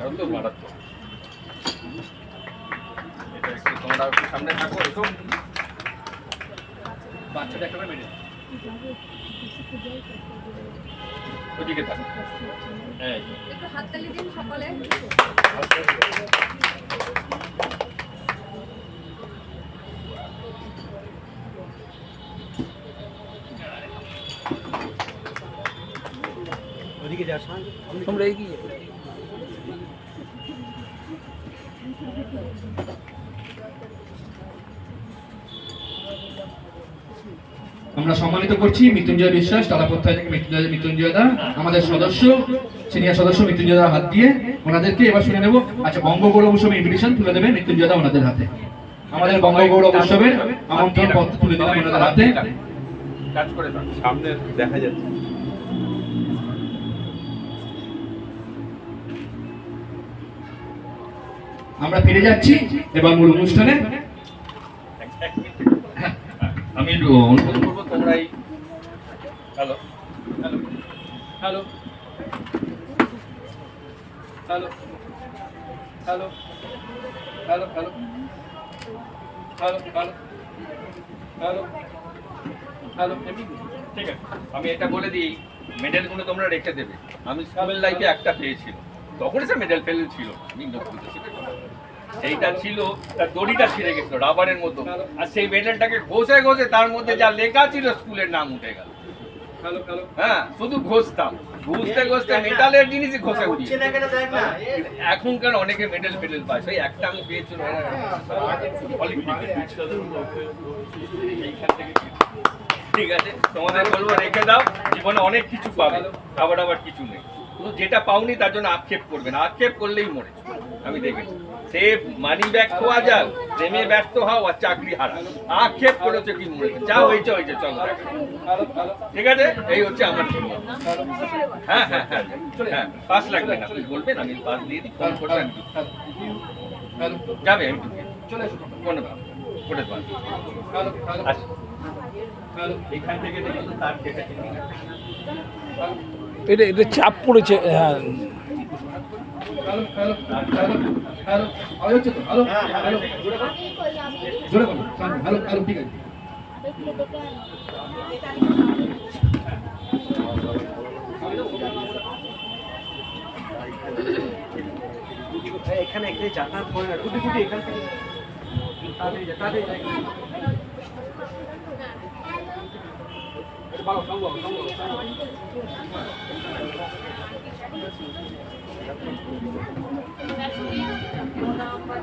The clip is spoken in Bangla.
মারাত্মক মারাত্মক এটা একটু তোমরা একটু সামনে থাকো এসো। বাচ্চাটা একটা মেরে ওদিকে থাকো। হ্যাঁ এই তো। একটু হাততালি দিন সকলে। তোমরা এগিয়ে আমরা সম্মানিত করছি মৃত্যুঞ্জয় বিশ্বাস টালাপত্থায় থেকে মৃত্যুঞ্জয় মৃত্যুঞ্জয় দা আমাদের সদস্য, সিনিয়র সদস্য মৃত্যুঞ্জয় দা হাত দিয়ে ওনাদেরকে এবার শুনে নেব। আচ্ছা বঙ্গগৌরব উৎসবে ইনভিটেশন তুলে দেবে মৃত্যুঞ্জয় দা ওনাদের হাতে। আমাদের বঙ্গগৌরব উৎসবের আমন্ত্রণ পত্র তুলে দেবেন ওনাদের হাতে। কাজ করে সামনে দেখা যাচ্ছে। আমরা ফিরে যাচ্ছি এবার মূল অনুষ্ঠানে। হ্যাঁ, আমি অনুরোধ করব তোমরা এই hello hello hello hello hello hello hello hello hello hello hello ঠিক আছে আমি এটা বলে দিই মেডেলগুলো তোমরা রেখে দেবে আমি স্কুল লাইফে একটা পেয়েছিল তখন সে মেডেল ফেল ছিল। নতুন ছিল তার দড়িটা ছিঁড়ে গেছিল রাবারের মতো আর সেই মেডেলটাকে ঘষে ঘষে তার মধ্যে যা লেখা ছিল স্কুলের নাম উঠে গেল। হ্যাঁ শুধু ঘষতাম। ঘষতে ঘষতে মেটালের জিনিসই ঘষে উঠি এখনকার অনেকে মেডেল ফেডেল পায়। সেই একটা আমি পেয়েছিল ঠিক আছে? তোমাদের বলব রেখে দাও। জীবনে অনেক কিছু পাবে। আবার আবার কিছু নেই। শুধু যেটা পাওনি তার জন্য আক্ষেপ করবে না আক্ষেপ করলেই মরে আমি দেখেছি। সে মানি ব্যাগ খোয়া যাক, প্রেমে ব্যর্থ হও আর চাকরি হারা। আক্ষেপ করেছে কি মরেছে। যা হয়েছে হয়েছে, চলো ঠিক আছে? এই হচ্ছে আমার হ্যাঁ হ্যাঁ হ্যাঁ হ্যাঁ। পাস লাগবে না আপনি বলবেন, আমি পাস দিয়ে দিই, ফোন করবেন যাবে, আমি চলে এসো। কোনো এখান থেকে দেখুন, তার কিনা। এটা এটা চাপ পড়েছে হ্যাঁ। এখানে যাতায়াত করে না টুটি টুটি এখান থেকে। তাড়াতাড়ি যাতায়াত บอลช่องบอลช่องบอลแล้วก็